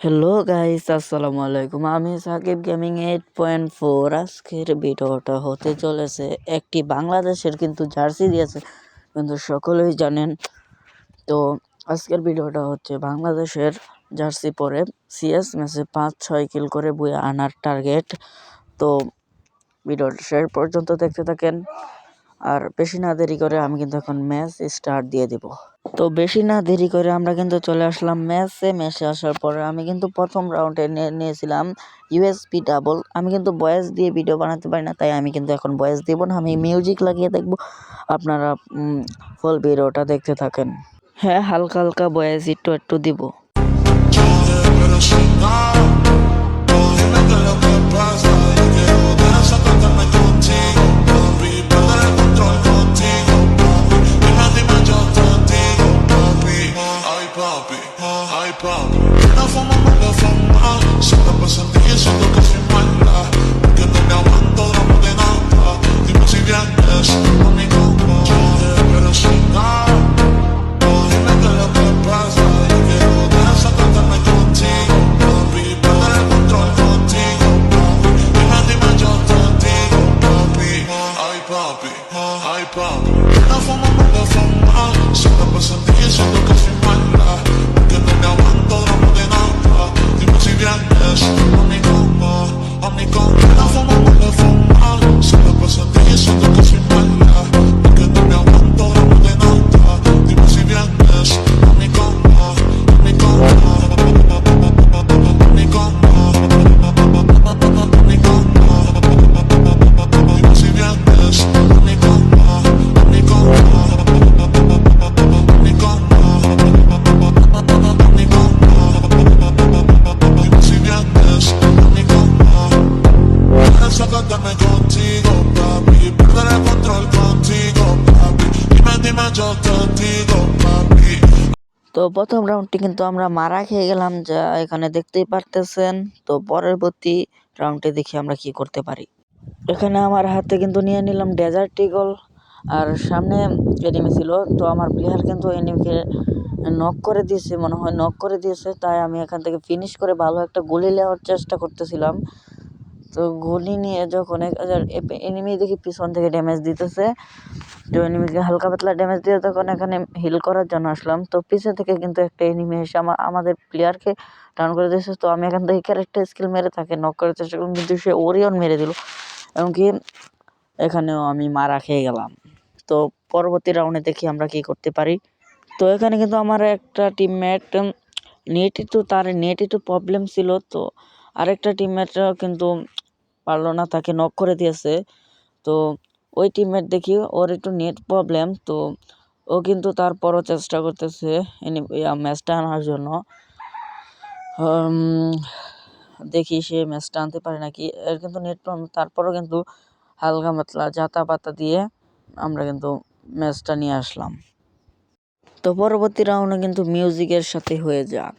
Hello guys আসসালামু আলাইকুম আমি Sakib gaming eight point four আজকের ভিডিওটা হতে চলেছে একটি বাংলাদেশের কিন্তু জার্সি দিয়েছে। কিন্তু সকলেই জানেন, তো আজকের ভিডিওটা হচ্ছে বাংলাদেশের জার্সি পরে সিএস ম্যাচে পাঁচ ছয় কিল করে বয়ে আনার টার্গেট তো ভিডিওটা শেষ পর্যন্ত দেখতে থাকেন। আর বেশি না দেরি করে আমি কিন্তু এখন ম্যাচ স্টার্ট দিয়ে দিব। তো বেশি না দেরি করে আমরা কিন্তু চলে আসলাম ম্যাচে। ম্যাচে আসার পরে আমি কিন্তু প্রথম রাউন্ডে নিয়েছিলাম ইউএসপি ডাবল আমি কিন্তু ভয়েস দিয়ে ভিডিও বানাতে পারি না, তাই আমি কিন্তু এখন ভয়েস দেবো না। আমি মিউজিক লাগিয়ে দেখব। আপনারা ফুল ভিডিওটা দেখতে থাকেন। হ্যাঁ হালকা হালকা ভয়েস একটু একটু দিব। Ay, papi. La fama me la fama. Siempre pasan días siento que soy mala. Que no me aguanto drama de nada. Dime si vienes a mi cama. তো প্রথম রাউন্ডটি কিন্তু আমরা মারা খেয়ে গেলাম, যা এখানে দেখতেই পারতেছেন। তো পরবর্তী রাউন্ডে দেখি আমরা কি করতে পারি। এখানে আমার হাতে কিন্তু নিয়ে নিলাম ডেজার্ট টিগল আর সামনে এনিমি ছিল। তো আমার প্লেয়ার কিন্তু এনিমিকে নক করে দিয়েছে, মনে হয় নক করে দিয়েছে। তাই আমি এখান থেকে ফিনিশ করে ভালো একটা গুলি নেওয়ার চেষ্টা করতেছিলাম। তো গুলি নিয়ে যখন এক হাজার এনিমি দেখি পিছন থেকে ড্যামেজ দিতেছে। তো এনিমিকে হালকা পাতলা ড্যামেজ দিয়ে তখন এখানে হিল করার জন্য আসলাম। তো পিছন থেকে কিন্তু একটা এনিমি এসে আমা- আমাদের প্লেয়ারকে ডাউন করে দিয়েছে। তো আমি এখান থেকে ক্যারেক্টার স্কিল মেরে তাকে নক করার চেষ্টা করলাম, কিন্তু সে ওরিয়ন মেরে দিল। এমনকি এখানেও আমি মারা খেয়ে গেলাম। তো পরবর্তী রাউন্ডে দেখি আমরা কি করতে পারি। তো এখানে কিন্তু আমার একটা টিমমেট নেট একটু তার নেট একটু প্রবলেম ছিল। তো আরেকটা টিমমেটও কিন্তু পারল না, তাকে নক করে দিয়েছে। তো ওই টিমমেট দেখি, ওর একটু নেট প্রবলেম তো ও কিন্তু তারপরও চেষ্টা করতেছে ম্যাচটা আনার জন্য। দেখি সে ম্যাচটা আনতে পারে নাকি। এর কিন্তু নেট প্রবলেম তারপরও কিন্তু হালকা মাতলা জাতা পাতা দিয়ে আমরা কিন্তু ম্যাচটা নিয়ে আসলাম। তো পরবর্তী রাউন্ডে কিন্তু মিউজিকের সাথে হয়ে যাক।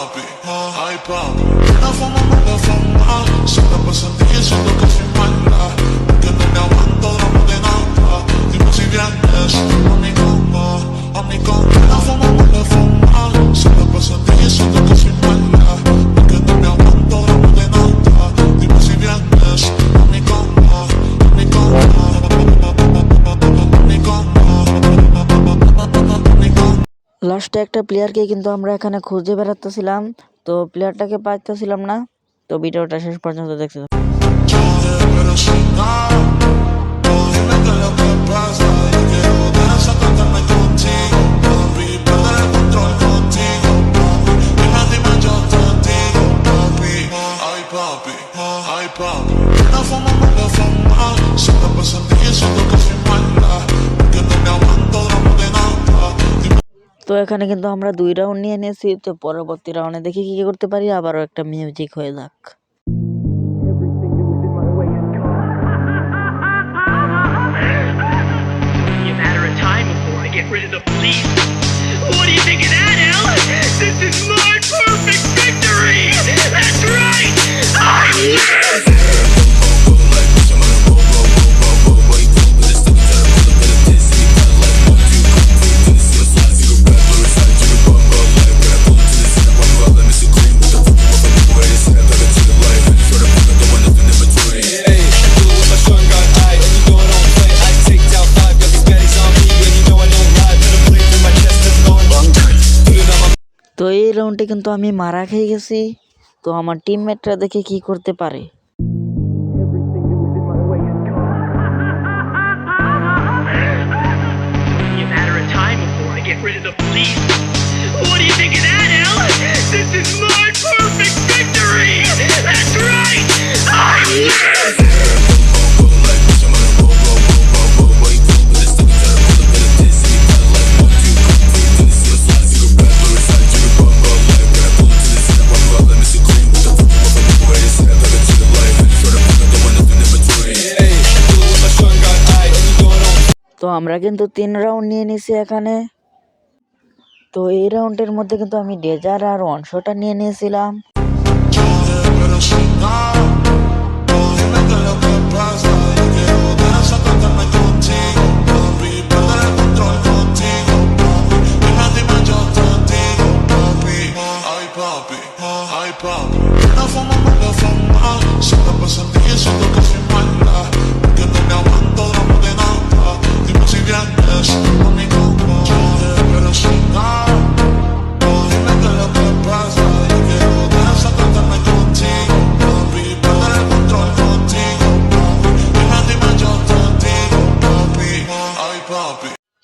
pop it, I pop it. I forma mala fama, se la pasan diciendo que soy mala, que no me aguanto drama de nada. Dime si vienes a mi cama, a mi cama. La forma mala fama, se la pasan diciendo লাস্টে একটা প্লেয়ারকে কিন্তু আমরা এখানে খুঁজে বেড়াতেছিলাম তো প্লেয়ারটাকে পাইতেছিলাম না। তো ভিডিওটা শেষ পর্যন্ত দেখতে। এখানে কিন্তু আমরা দুই রাউন্ড নিয়ে নিয়েছি, তো পরবর্তী রাউন্ডে দেখি কি কি করতে পারি। আবারও একটা মিউজিক হয়ে যাক। তো এই রাউন্ডে কিন্তু আমি মারা খেয়ে গেছি। তো আমার টিমমেটরা দেখে কি করতে পারে। আমরা কিন্তু তিন রাউন্ড নিয়ে নিয়েছি এখানে। তো এই রাউন্ডের মধ্যে কিন্তু আমি ডেজার আর অংশটা নিয়ে নিয়েছিলাম।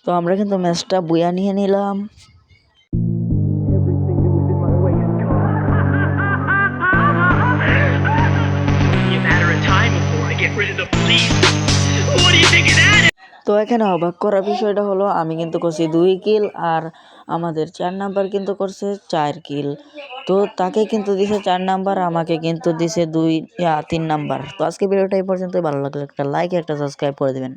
তো আমরা কিন্তু ম্যাচটা বুয়া নিয়ে নিলাম। তো এখানে অবাক করা বিষয়টা হলো আমি কিন্তু করছি দুই কিল আর আমাদের চার নাম্বার কিন্তু করছে চার কিল তো তাকে কিন্তু দিছে চার নাম্বার আমাকে কিন্তু দিছে দুই তিন নাম্বার তো আজকে ভিডিওটা এই পর্যন্তই। ভালো লাগলে একটা লাইক একটা সাবস্ক্রাইব করে দেবেন।